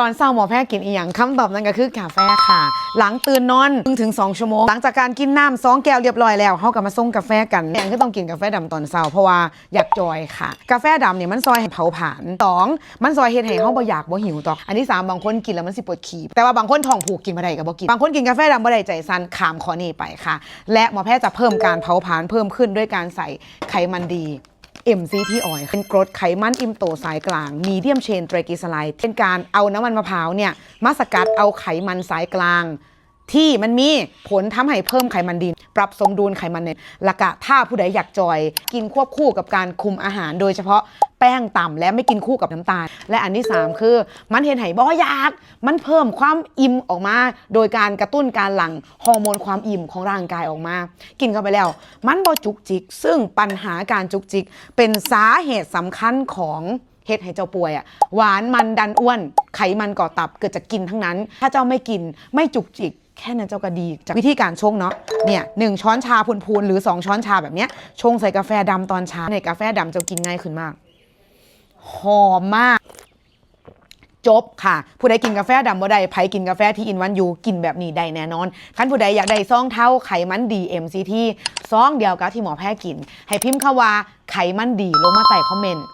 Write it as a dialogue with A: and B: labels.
A: ตอนเศร้าหมอแพทย์กินอีหยังคำตอบนั้นก็คือกาแฟค่ะ หลังตื่นนอน1ถึง2ชั่วโมง หลังจากการกินน้ำสองแก้วเรียบร้อยแล้วเขาก็มาส่งกาแฟกันแองก็ต้องกินกาแฟดำตอนเช้าเพราะว่าอยากจอยค่ะ กาแฟดำเนี่ยมันซอยให้เผาผลาญสองมันซอยเฮ็ดให้เฮาบ่อยากบ่หิวต่ออันที่สามบางคนกินแล้วมันสิปวดขี้แต่ว่าบางคนท้องผูกกินบ่ได้ก็บ่กินบางคนกินกาแฟดำบ่ได้ใจสั่นขามข้อนี้ไปค่ะ และหมอแพทย์จะเพิ่มการเผาผลาญเพิ่มขึ้นด้วยการใส่ไขมันดี MCT oil เป็นกรดไขมันอิมโตสายกลางมีเดียมเชนไตรกลีเซอไลด์เป็นการเอาน้ำมันมะพร้าวเนี่ยมาสกัดเอาไขมันสายกลาง ที่มันมีผลทำให้เพิ่มไขมันดีปรับสมดุลไขมันเนี่ยละกะถ้าผู้ใดอยากจอย กินควบคู่กับการคุมอาหาร โดยเฉพาะ ป้งต่ำและไม่กินคู่กับน้ำตาล และอันที่ 3 คือ มันเห็นไหบ่อยาก มันเพิ่มความอิ่มออกมา โดยการกระตุ้นการหลั่งฮอร์โมนความอิ่มของร่างกายออกมา กินเข้าไปแล้ว มันบ่จุกจิก ซึ่งปัญหาการจุกจิก เป็นสาเหตุสำคัญของเฮ็ดให้เจ้าป่วยอะหวานมันดันอ้วน ไขมันก่อตับเกิดจากกินทั้งนั้น ถ้าเจ้าไม่กินไม่จุกจิกแค่นั้นเจ้าก็ดีจากวิธีการชงเนาะเนี่ยหนึ่งช้อนชาพูนๆหรือ 2 ช้อนชาแบบเนี้ยชงใส่กาแฟดำตอนเช้าในกาแฟดำเจ้ากินง่ายขึ้นมาก หอมมาก จบค่ะ ผู้ใดกินกาแฟดำบ่ได้ไผกินกาแฟที่อินวันยูกินแบบนี้ได้แน่นอนคันผู้ใดอยากได้ซองเท่าไขมันดี MCT ซองเดียวกับที่หมอแพทย์กิน ให้พิมพ์คาว่าไขมันดีลงมาใต้คอมเมนต์